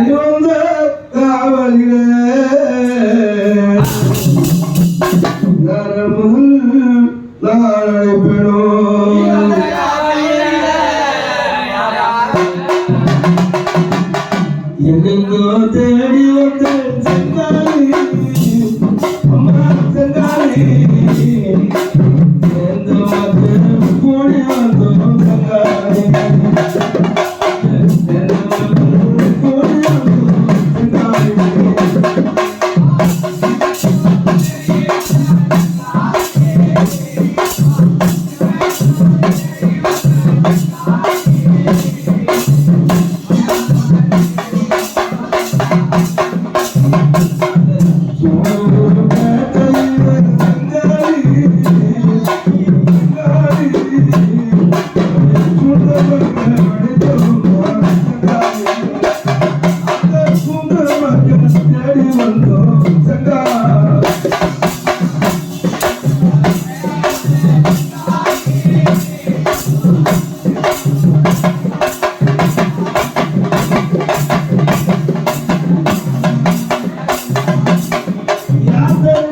அறிவந்த காவலிலே நரமுதல் Senhor.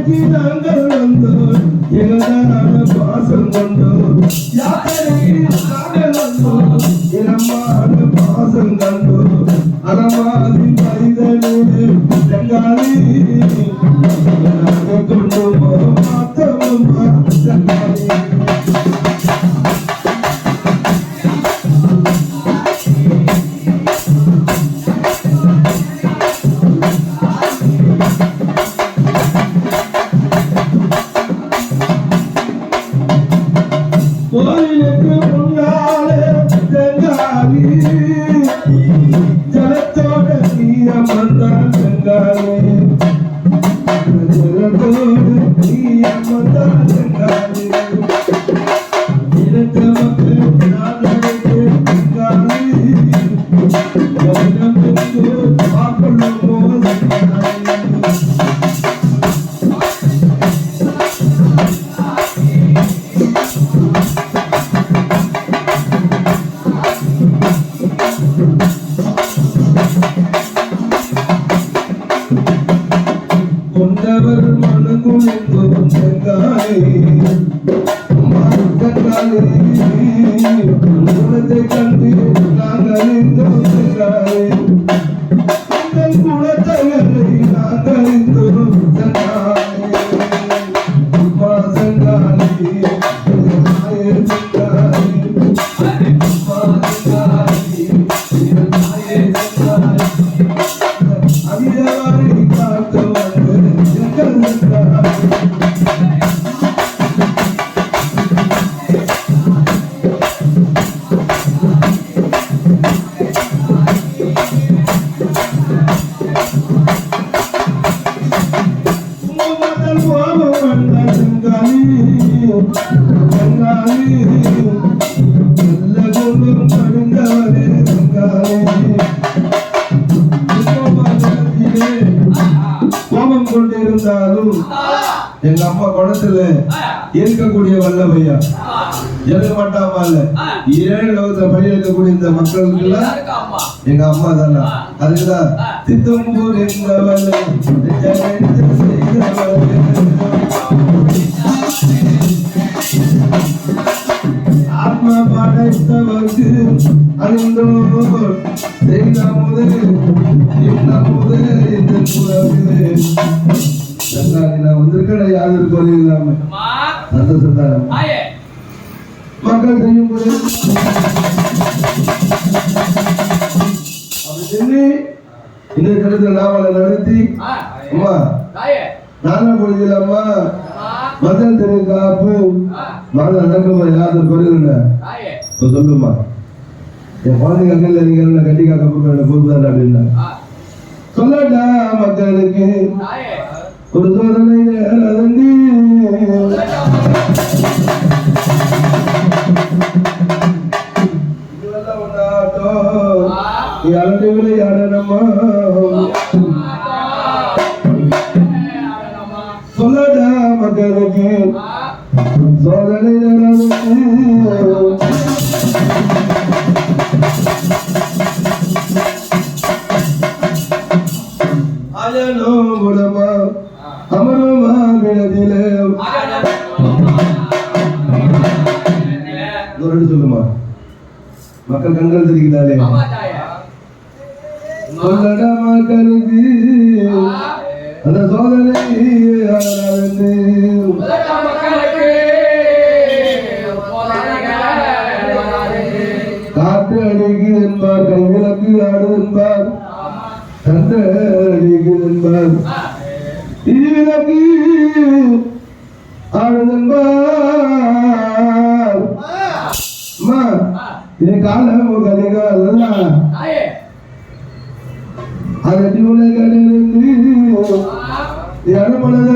யாத்திரைக்கு நாங்கள் வந்தோம் எங்களான பாசம் கொண்டோம். யாத்திரைக்கு நாங்கள் வந்தோம் இனமான பாசம் கண்டோம். அறமாதி கோயிலுக்கு முன்னாலே செங்காலி. ஜலத்தோட நீரம் வந்தான் செங்காலி. ஜலத்தோடு நீரம் வந்தான் செங்காலி. இனத்த மக்கள் நாடகத்து செங்காலி. கண்டு நாங்கள் கொண்டிருந்தாலும் எங்க அம்மா குணத்துல இருக்கக்கூடிய வல்லமையா? எழுத மாட்டாமா இல்ல? ஏழு லோகத்துல பணி இருக்கக்கூடிய இந்த மக்களுக்கு எல்லாம் எங்க அம்மா தானா? அதுக்குதான் தித்தம்பூர் என்பவள் ஆத்மா படைத்தவர்க்கு அணிந்தோர் செய்த முதல் இந்த புறவிலே நான் வந்திருக்கேன் யாரு குறை இல்லாம சந்தோஷத்தாரம் மக்கள் செய்யும் போது அப்படி சொல்லி இந்த இடத்துல நாவலை நடத்தி. அம்மா நானா மதல் திரு காப்பு மத அடக்கம் யாரு குறையில சொல்லுமா. என் குழந்தைங்க அங்கல்ல நீங்க கட்டி காக்க போகிற பொறுப்பு அப்படின்னா. சொல்லட்டா மக்களுக்கு ஒரு சோதனை நேரந்தி விளையாடணுமா? மக்களுக்கு சோதனை ஆஜனோ மூலமா அமரமா விடதிலே சொல்லுமா மக்கள் கண்கள் தெரிகிறாளே சொல்லடா மக்களுக்கு அந்த சோதனை காற்று அடிக்கு என்பார் கைவிளக்கு ஆடு என்பார். தந்த அடிக்கு என்பார். திருவிளக்கு ஆடு என்பார். அம்மா இது காலம் கலிகால அதட்டி உலக கடலிருந்து ఇది అనబడగా